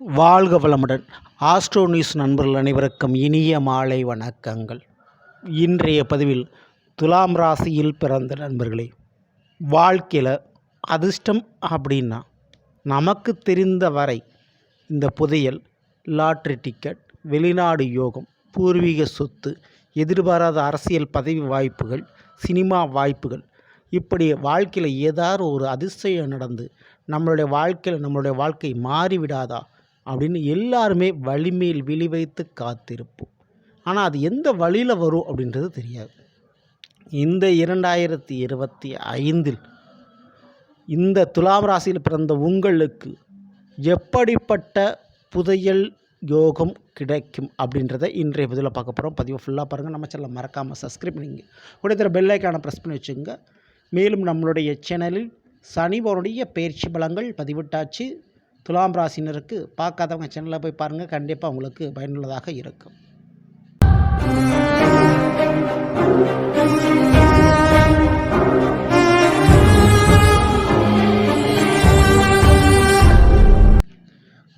வாழ்க வளமுடன். Astro news நண்பர்கள் அனைவருக்கும் இனிய மாலை வணக்கங்கள். இன்றைய பதிவில் துலாம் ராசியில் பிறந்த நண்பர்களே வாழ்க்கையில் அதிர்ஷ்டம் அப்படின்னா நமக்கு தெரிந்த வரை இந்த புதையல் லாட்ரி டிக்கெட் வெளிநாடு யோகம் பூர்வீக சொத்து எதிர்பாராத அரசியல் பதவி வாய்ப்புகள் சினிமா வாய்ப்புகள் இப்படி வாழ்க்கையில் ஏதாவது ஒரு அதிசயம் நடந்து நம்மளுடைய வாழ்க்கையில் நம்மளுடைய வாழ்க்கை மாறிவிடாதா? அப்படின்னு எல்லாருமே வலிமையில் விழி வைத்து காத்திருப்போம். ஆனால் அது எந்த வழியில் வரும் அப்படின்றது தெரியாது. இந்த இரண்டாயிரத்தி இருபத்தி ஐந்தில் இந்த துலாம் ராசியில் பிறந்த உங்களுக்கு எப்படிப்பட்ட புதையல் யோகம் கிடைக்கும் அப்படின்றத இன்றைய பதிவில் பார்க்க போகிறோம் பதிவை ஃபுல்லாக பாருங்கள் நம்ம சேனலை மறக்காமல் சப்ஸ்கிரைப் பண்ணிங்க உடைய தர பெல் ஐக்கானை ப்ரெஸ் பண்ணி வச்சுங்க மேலும் நம்மளுடைய சேனலில் சனிவருடைய பயிற்சி பலங்கள் பதிவிட்டாச்சு. துலாம் ராசினருக்கு பார்க்காதவங்க சேனலில் போய் பாருங்கள் கண்டிப்பாக உங்களுக்கு பயனுள்ளதாக இருக்கும்.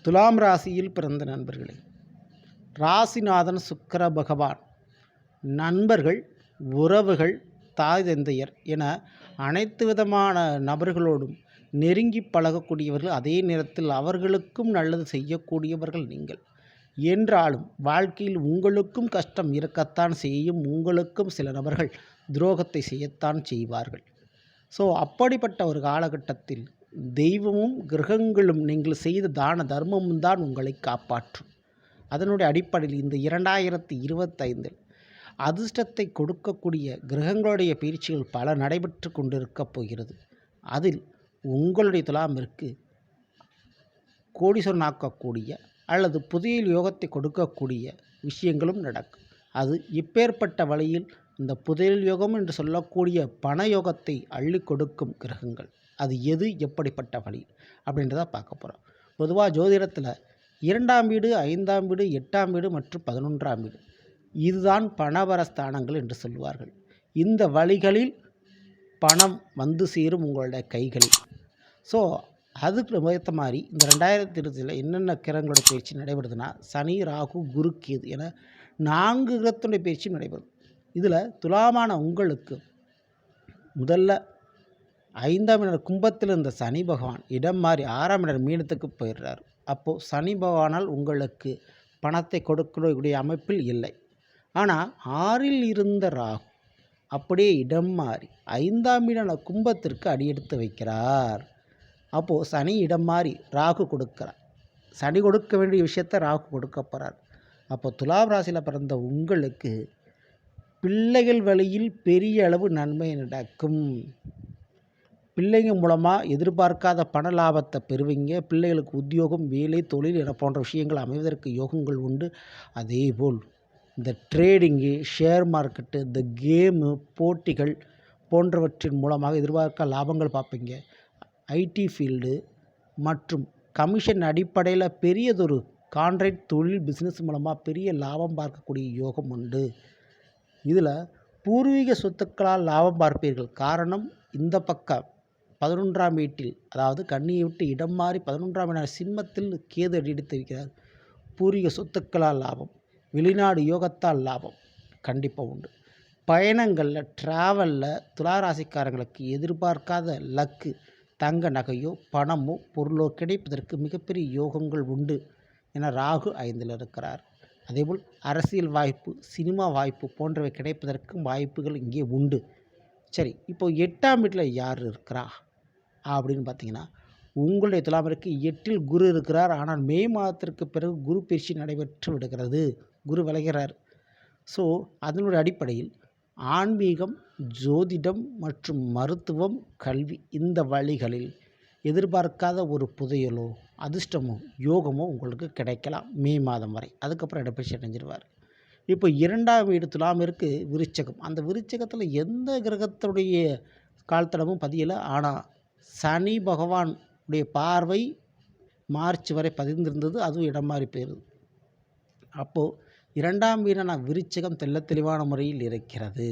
துலாம் ராசியில் பிறந்த நண்பர்களே ராசிநாதன் சுக்கர பகவான் நண்பர்கள் உறவுகள் தாய் தந்தையர் என அனைத்து விதமான நபர்களோடும் நெருங்கி பழகக்கூடியவர்கள் அதே நேரத்தில் அவர்களுக்கும் நல்லது செய்யக்கூடியவர்கள் நீங்கள். என்றாலும் வாழ்க்கையில் உங்களுக்கும் கஷ்டம் இருக்கத்தான் செய்யும் உங்களுக்கும் சில நபர்கள் துரோகத்தை செய்யத்தான் செய்வார்கள். ஸோ அப்படிப்பட்ட ஒரு காலகட்டத்தில் தெய்வமும் கிரகங்களும் நீங்கள் செய்த தான தர்மமும் தான் உங்களை காப்பாற்றும். அதனுடைய அடிப்படையில் இந்த இரண்டாயிரத்தி இருபத்தைந்தில் அதிர்ஷ்டத்தை கொடுக்கக்கூடிய கிரகங்களுடைய பயிற்சிகள் பல நடைபெற்று கொண்டிருக்கப் போகிறது. அதில் உங்களுடைய துலாமிற்கு கோடீஸ்வரனாக்கக்கூடிய அல்லது புதிய யோகத்தை கொடுக்கக்கூடிய விஷயங்களும் நடக்கும். அது இப்பேற்பட்ட வழியில் இந்த புதையல் யோகம் என்று சொல்லக்கூடிய பண யோகத்தை அள்ளி கொடுக்கும் கிரகங்கள். அது எது எப்படிப்பட்ட வழி அப்படின்றத பார்க்க போகிறோம் பொதுவாக ஜோதிடத்தில் இரண்டாம் வீடு ஐந்தாம் வீடு எட்டாம் வீடு மற்றும் பதினொன்றாம் வீடு. இதுதான் பணவர ஸ்தானங்கள் என்று சொல்வார்கள். இந்த வழிகளில் பணம் வந்து சேரும் உங்களுடைய கைகளில். ஸோ அதுக்கு ஏற்ற மாதிரி இந்த ரெண்டாயிரத்தி இருபதில் என்னென்ன கிரகங்களோட பயிற்சி நடைபெறுதுன்னா சனி ராகு குரு கேது என நான்கு கிரகத்துடைய பயிற்சியும் நடைபெறும். இதில் துலாமான உங்களுக்கு முதல்ல ஐந்தாம் இடர் கும்பத்தில் இருந்த சனி பகவான் இடம் மாறி ஆறாம் இடர் மீனத்துக்கு போயிடுறார். அப்போது சனி பகவானால் உங்களுக்கு பணத்தை கொடுக்கக்கூடிய அமைப்பில் இல்லை. ஆனால் ஆறில் இருந்த ராகு அப்படியே இடம் மாறி ஐந்தாம் இடம் கும்பத்திற்கு அடியெடுத்து வைக்கிறார். அப்போது சனி இடம் மாறி ராகு கொடுக்கிறார். சனி கொடுக்க வேண்டிய விஷயத்த ராகு கொடுக்க போகிறார் அப்போ துலாம் ராசியில் பிறந்த உங்களுக்கு பிள்ளைகள் வழியில் பெரிய அளவு நன்மை நடக்கும். பிள்ளைங்க மூலமாக எதிர்பார்க்காத பண லாபத்தை பெறுவீங்க. பிள்ளைகளுக்கு உத்தியோகம் வேலை தொழில் என போன்ற விஷயங்கள் அமைவதற்கு யோகங்கள் உண்டு. அதேபோல் இந்த ட்ரேடிங்கு ஷேர் மார்க்கெட்டு இந்த கேமு போட்டிகள் போன்றவற்றின் மூலமாக எதிர்பார்க்க லாபங்கள் பார்ப்பீங்க. ஐடி ஃபீல்டு மற்றும் கமிஷன் அடிப்படையில் பெரியதொரு கான்ட்ராக்ட் தொழில் பிஸ்னஸ் மூலமாக பெரிய லாபம் பார்க்கக்கூடிய யோகம் உண்டு. இதில் பூர்வீக சொத்துக்களால் லாபம் பார்ப்பீர்கள். காரணம் இந்த பக்கம் பதினொன்றாம் வீட்டில் அதாவது கண்ணியை விட்டு இடம் மாறி பதினொன்றாம் இடம் சிம்மத்தில் கேது அடியெடுத்து வைக்கிறார். பூர்வீக சொத்துக்களால் லாபம். வெளிநாடு யோகத்தால் லாபம் கண்டிப்பாக உண்டு. பயணங்களில் ட்ராவலில் துளாராசிக்காரங்களுக்கு எதிர்பார்க்காத லக்கு தங்க நகையோ பணமோ பொருளோ கிடைப்பதற்கு மிகப்பெரிய யோகங்கள் உண்டு என ராகு ஐந்தில் இருக்கிறார். அதேபோல் அரசியல் வாய்ப்பு சினிமா வாய்ப்பு போன்றவை கிடைப்பதற்கும் வாய்ப்புகள் இங்கே உண்டு. சரி இப்போ எட்டாம் வீட்டில் யார் இருக்கிறா? அப்படின்னு பார்த்தீங்கன்னா உங்களுடைய துலாமிற்கு எட்டில் குரு இருக்கிறார். ஆனால் மே மாதத்திற்கு பிறகு குரு பயிற்சி நடைபெற்று விடுகிறது. குரு விளைகிறார் ஸோ அதனுடைய அடிப்படையில் ஆன்மீகம் ஜோதிடம் மற்றும் மருத்துவம் கல்வி இந்த வழிகளில் எதிர்பார்க்காத ஒரு புதையலோ அதிர்ஷ்டமோ யோகமோ உங்களுக்கு கிடைக்கலாம் மே மாதம் வரை. அதுக்கப்புறம் இடப்பயிற்சி அடைஞ்சிருவார் இப்போ இரண்டாம் வீடு இருக்குது விருச்சகம். அந்த விருச்சகத்தில் எந்த கிரகத்துடைய கால்தடமும் பதியலை. ஆனால் சனி பகவான் உடைய பார்வை மார்ச் வரை பதிந்திருந்தது. அதுவும் இடம் மாறி போயிருது. அப்போது இரண்டாம் வீடான விருச்சகம் தெல்ல தெளிவான முறையில் இருக்கிறது.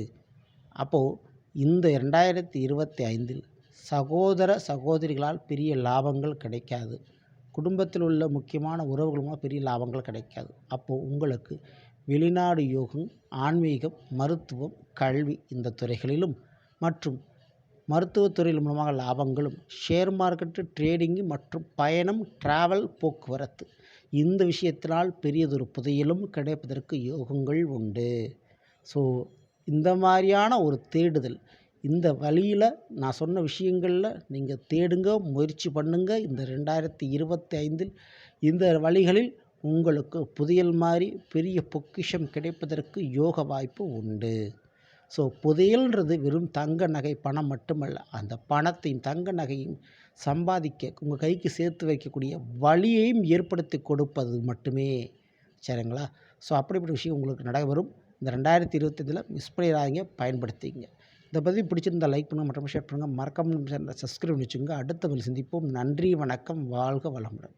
அப்போது இந்த ரெண்டாயிரத்தி இருபத்தி ஐந்தில் சகோதர சகோதரிகளால் பெரிய லாபங்கள் கிடைக்காது. குடும்பத்தில் உள்ள முக்கியமான உறவுகளுமா பெரிய லாபங்கள் கிடைக்காது. அப்போது உங்களுக்கு வெளிநாடு யோகம் ஆன்மீகம் மருத்துவம் கல்வி இந்த துறைகளிலும் மற்றும் மருத்துவத்துறையில் மூலமாக லாபங்களும் ஷேர் மார்க்கெட்டு ட்ரேடிங்கு மற்றும் பயணம் டிராவல் போக்குவரத்து இந்த விஷயத்தினால் பெரியதொரு புதையலும் கிடைப்பதற்கு யோகங்கள் உண்டு. ஸோ இந்த மாதிரியான ஒரு தேடுதல் இந்த வழியில் நான் சொன்ன விஷயங்களில் நீங்கள் தேடுங்க முயற்சி பண்ணுங்க. இந்த ரெண்டாயிரத்தி இருபத்தி ஐந்தில் இந்த வழிகளில் உங்களுக்கு புதையல் மாதிரி பெரிய பொக்கிஷம் கிடைப்பதற்கு யோக வாய்ப்பு உண்டு. ஸோ புதையல்ன்றது வெறும் தங்க நகை பணம் மட்டுமல்ல. அந்த பணத்தையும் தங்க நகையும் சம்பாதிக்க உங்கள் கைக்கு சேர்த்து வைக்கக்கூடிய வழியையும் ஏற்படுத்தி கொடுப்பது மட்டுமே. சரிங்களா? ஸோ அப்படிப்பட்ட விஷயம் உங்களுக்கு நடைபெறும் இந்த ரெண்டாயிரத்தி இருபத்தஞ்சில் மிஸ் பண்ணிடாதீங்க பயன்படுத்திங்க இதை பற்றி பிடிச்சிருந்தால் லைக் பண்ணுங்கள் மற்றும் ஷேர் பண்ணுங்கள் மறக்காமல் சப்ஸ்கிரைப் பண்ணி வச்சுக்கோங்க. அடுத்த வழி சந்திப்போம். நன்றி வணக்கம் வாழ்க வளமுடன்.